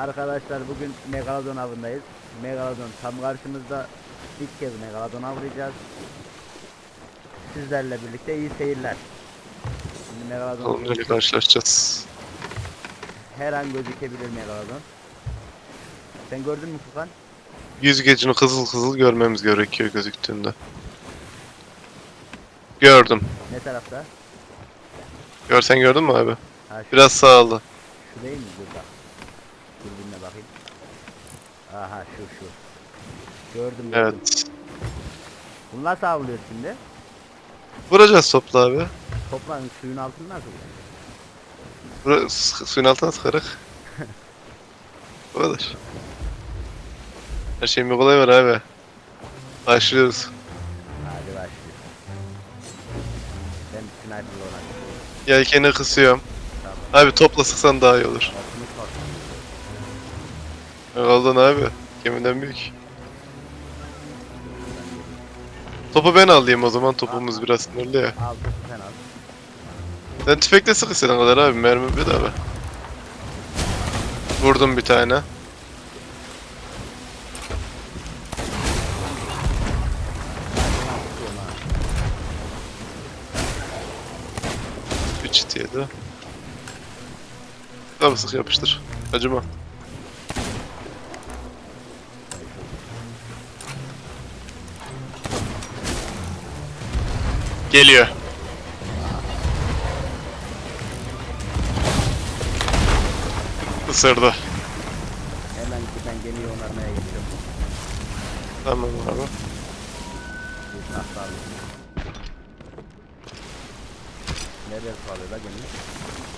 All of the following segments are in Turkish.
Arkadaşlar bugün Megalodon avındayız. Megalodon tam karşımızda. İlk kez Megalodon avlayacağız. Sizlerle birlikte iyi seyirler. Şimdi Megalodon neyle karşılaşacağız. her an gözükebilir Megalodon. Sen gördün mü Furkan? Yüzgecini kızıl kızıl görmemiz gerekiyor gözüktüğünde. Gördüm. Ne tarafta? Görsen gördün mü abi? Ha, şu, Biraz sağlı. şu değil mi? Dur Dürbünle bakayım. Aha şu şu. Gördüm gördüm. Evet. Bunu nasıl avlıyor şimdi? Vuracağız topla abi. Toplan suyun altında nasıl? Bura, su- suyun altına sıkarak. Bu kadar. Her şeyin bir kolay var abi. Başlıyoruz. Hadi başlıyor. Ben sniper'la oynayacağım. Yelkeni kısıyorum. Tamam. Abi topla sıksan daha iyi olur. Altını Kaldın abi. Gemiden büyük. Topu ben alayım o zaman topumuz biraz sınırlı ya. Al topu sen al. Sen tüfekle sık istediğin kadar abi mermi bedava. Vurdum bir tane. Çit yedi. Tabi sık yapıştır. Acıma. Geliyor. Isırdı. Hemen ben gemiyi onarmaya geçiyorum. Tamam abi. Bir nasıl alayım. Nereye sağlıyor la gemi?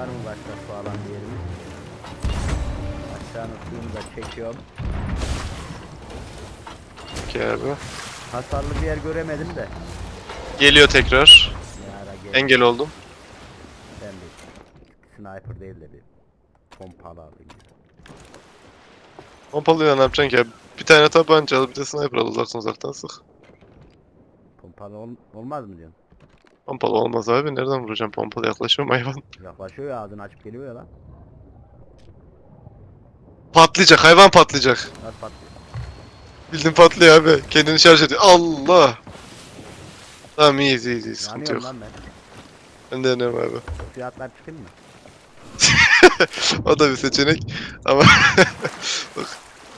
Var mı başka su alan bir yerimiz? Aşağının suyunu da çekiyorum. Peki abi. Hasarlı bir yer göremedim de. Geliyor tekrar. Ne ara geldi. Engel oldum. Ben bir sniper değil de bir pompalı alayım. Pompalıyla ne yapacaksın ki abi? Bir tane tabanca al bir de sniper al uzaktan uzaktan sık. Pompalı ol- olmaz mı diyorsun? Pompalı olmaz abi. Nereden vuracağım pompalı yaklaşıyorum hayvan. Yaklaşıyor ya ağzını açıp geliyor ya lan. Patlayacak hayvan patlayacak. Nasıl patlıyor? Bildiğin patlıyor abi. Kendini şarj ediyor. Allah! Tamam iyiyiz iyiyiz iyiyiz. Sıkıntı Yanıyorum yok. lan ben. Ben de yanıyorum abi. Fiyatlar çıkayım mı? o da bir seçenek. Ama bak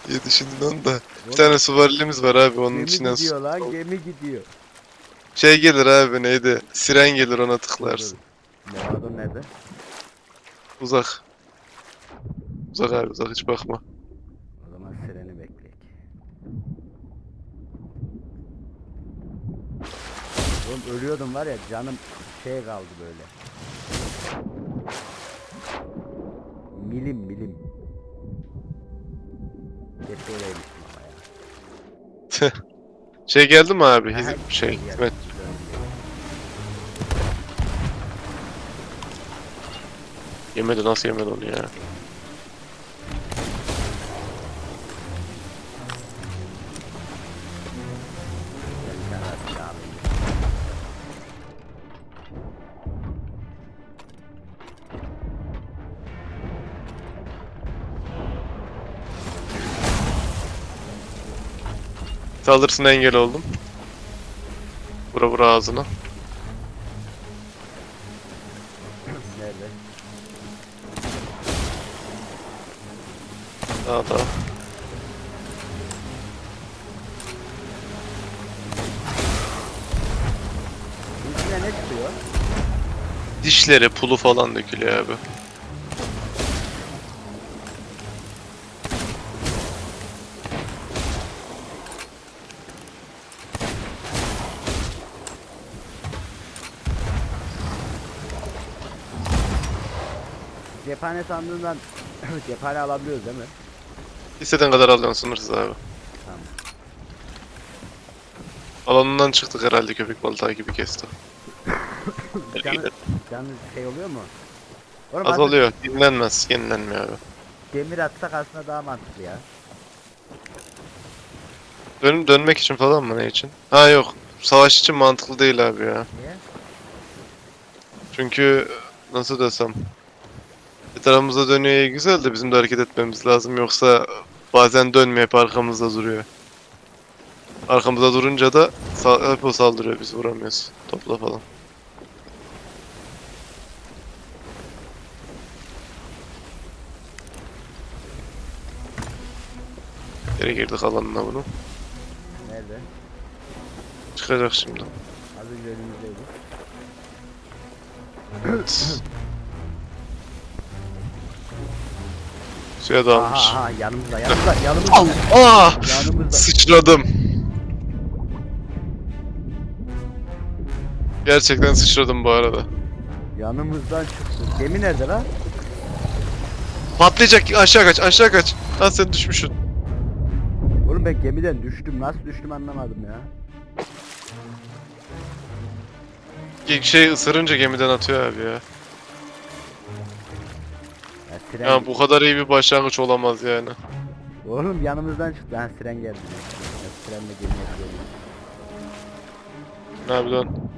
iyi düşündün onu da. Bir tane suvarilimiz var abi onun gemi içinden gidiyor su- lan gemi gidiyor. Şey gelir abi neydi? Siren gelir ona tıklarsın. Megalodon nerede? Uzak. Uzak abi uzak hiç bakma. O zaman sireni bekleyek. Oğlum ölüyordum var ya canım şey kaldı böyle. Milim milim. Keşke öyleymiştim ama ya. Şey geldi mi abi? Hizip şey. geldi. Hizmet. Yemedi nasıl yemedi onu ya? Saldırısına engel oldum. Vura vura ağzına. Nerede? Daha daha. İçine ne çıkıyor? Dişleri, pulu falan dökülüyor abi. Cephane sandığından cephane alabiliyoruz değil mi? İstediğin kadar alıyorsun sınırsız abi. Tamam. Alanından çıktık herhalde köpek balığı gibi kesti. Canı, canı şey oluyor mu? Oğlum aslında Azalıyor. Yenilenmez. Yenilenmiyor abi. demir atsak aslında daha mantıklı ya. Dön dönmek için falan mı ne için? Ha yok. Savaş için mantıklı değil abi ya. Niye? Çünkü nasıl desem etrafımızda dönüyor iyi güzel de bizim de hareket etmemiz lazım yoksa bazen dönmüyor hep arkamızda duruyor. Arkamızda durunca da sa- hep o saldırıyor biz vuramıyoruz. Topla falan. Geri girdik alanına bunu. Nerede? Çıkacak şimdi. Az önce önümüzdeydi. Suya dalmış. Aha aha yanımızda yanımızda yanımızda. Allah! yanımızda. Sıçradım. Gerçekten sıçradım bu arada. Yanımızdan çıktı. Gemi nerede lan? Patlayacak aşağı kaç aşağı kaç. Lan sen düşmüşsün. Oğlum ben gemiden düştüm. Nasıl düştüm anlamadım ya. Şey ısırınca gemiden atıyor abi ya. Ya, tren... Ya bu kadar iyi bir başlangıç olamaz yani. Oğlum yanımızdan çıktı. Ha tren geldi. Ya, trenle gemiye gidiyorum. Ne yapacaksın?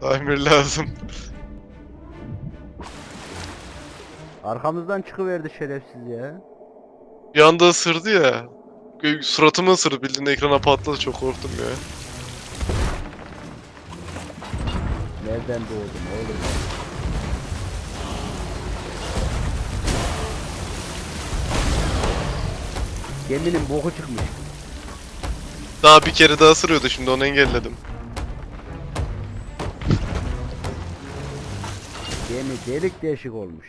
Tamir lazım. Arkamızdan çıkıverdi şerefsiz ya. Bir anda ısırdı ya. Gö- Suratımı ısırdı bildiğin ekrana patladı çok korktum ya. Nereden doğdum oğlum? Geminin boku çıkmış. Daha bir kere daha ısırıyordu şimdi onu engelledim. Gemi delik deşik olmuş.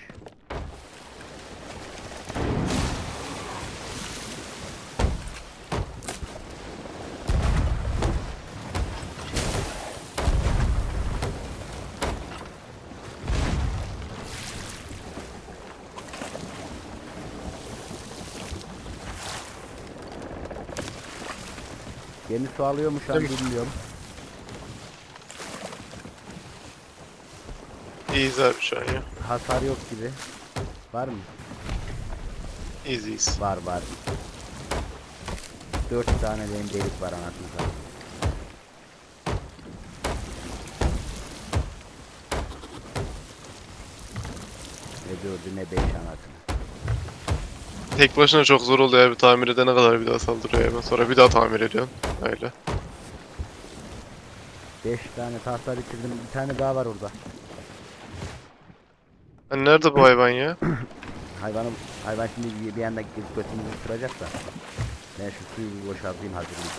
Gemi su alıyormuş an Evet. bilmiyorum. İyiyiz abi şu an ya. Hasar yok gibi. Var mı? İyiyiz iyiyiz. Var var. Dört tane benim delik var anasını satayım. Ne dördü ne beş anasını. Tek başına çok zor oluyor abi tamir edene kadar bir daha saldırıyor hemen sonra bir daha tamir ediyorsun. Öyle. Beş tane tahta bitirdim. Bir tane daha var orada. Hani nerede bu hayvan ya? Hayvanım, hayvan şimdi bir, bir anda gidip götümüzü ısıracak da. Ben şu suyu bir boşaltayım hazırlayayım.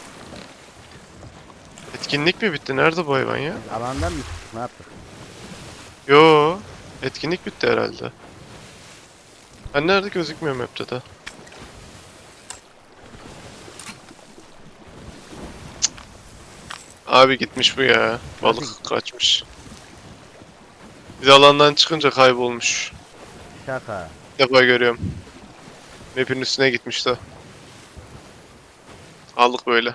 Etkinlik mi bitti? Nerede bu hayvan ya? Biz alandan mı çıktık ne yaptık? Yo, etkinlik bitti herhalde. Ben nerede gözükmüyor map'te de. Abi gitmiş bu ya. Balık kaçmış. Biz alandan çıkınca kaybolmuş. Şaka. Defa görüyorum. Map'in üstüne gitmiş de. Aldık böyle.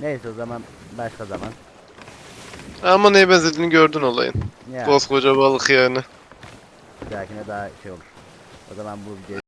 Neyse o zaman başka zaman. Ama neye benzediğini gördün olayın. Ya Koskoca balık yani. bir dahakine daha şey olur. O zaman bu